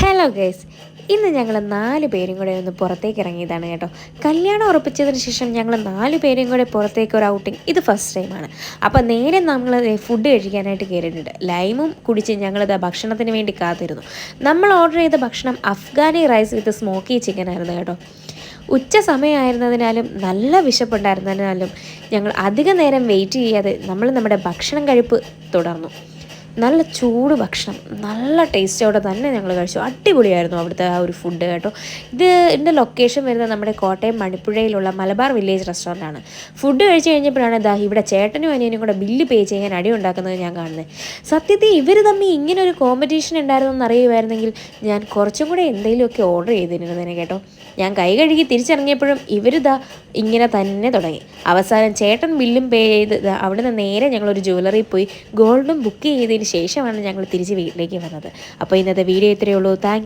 Hello guys ഇന്ന് ഞങ്ങൾ നാല് പേരും കൂടെ ഒന്ന് പുറത്തേക്ക് ഇറങ്ങിയതാണ് കേട്ടോ. കല്യാണം ഉറപ്പിച്ചതിന് ശേഷം ഞങ്ങൾ നാല് പേരും കൂടെ പുറത്തേക്ക് ഒരു ഔട്ടിങ് ഇത് ഫസ്റ്റ് ടൈമാണ് അപ്പോൾ നേരെ നമ്മൾ ഫുഡ് കഴിക്കാനായിട്ട് കയറിയിട്ടുണ്ട് ലൈമും കുടിച്ച് ഞങ്ങളിത് ഭക്ഷണത്തിന് വേണ്ടി കാത്തിരുന്നു. നമ്മൾ ഓർഡർ ചെയ്ത ഭക്ഷണം Afghani rice with smoky chicken ആയിരുന്നു കേട്ടോ. ഉച്ച സമയമായിരുന്നതിനാലും നല്ല വിശപ്പുണ്ടായിരുന്നതിനാലും ഞങ്ങൾ അധിക നേരം വെയിറ്റ് ചെയ്യാതെ നമ്മൾ നമ്മുടെ ഭക്ഷണം കഴിപ്പ് തുടർന്നു. നല്ല ചൂട് ഭക്ഷണം നല്ല ടേസ്റ്റോടെ തന്നെ ഞങ്ങൾ കഴിച്ചു. അടിപൊളിയായിരുന്നു അവിടുത്തെ ആ ഒരു ഫുഡ് കേട്ടോ. ഇത് ഇതിന്റെ ലൊക്കേഷൻ വരുന്നത് നമ്മുടെ കോട്ടയം മണിപ്പുഴയിലുള്ള മലബാർ വില്ലേജ് റെസ്റ്റോറന്റാണ് ഫുഡ് കഴിച്ച് കഴിഞ്ഞപ്പോഴാണ് ഇതാ ഇവിടെ ചേട്ടനും അനിയനും കൂടെ ബില്ല് പേ ചെയ്യാൻ അടി ഉണ്ടാക്കുന്നത് ഞാൻ കാണുന്നത്. സത്യത്തിൽ ഇവർ തമ്മിൽ ഇങ്ങനെ ഒരു കോമ്പറ്റീഷൻ ഉണ്ടായിരുന്നെന്ന് അറിയുമായിരുന്നെങ്കിൽ ഞാൻ കുറച്ചും കൂടെ എന്തെങ്കിലുമൊക്കെ ഓർഡർ ചെയ്തിരുന്നതിനെ കേട്ടോ. ഞാൻ കൈ കഴുകി തിരിച്ചിറങ്ങിയപ്പോഴും ഇവരിതാ ഇങ്ങനെ തന്നെ തുടങ്ങി. അവസാനം ചേട്ടൻ ബില്ലും പേ ചെയ്ത് ദാ നിന്ന് നേരെ ഞങ്ങളൊരു ജ്വല്ലറിയിൽ പോയി ഗോൾഡും ബുക്ക് ചെയ്തതിന് ശേഷമാണ് ഞങ്ങൾ തിരിച്ച് വീട്ടിലേക്ക് വന്നത്. അപ്പോൾ ഇന്നത്തെ വീഡിയോ ഇത്രയേ ഉള്ളൂ. താങ്ക്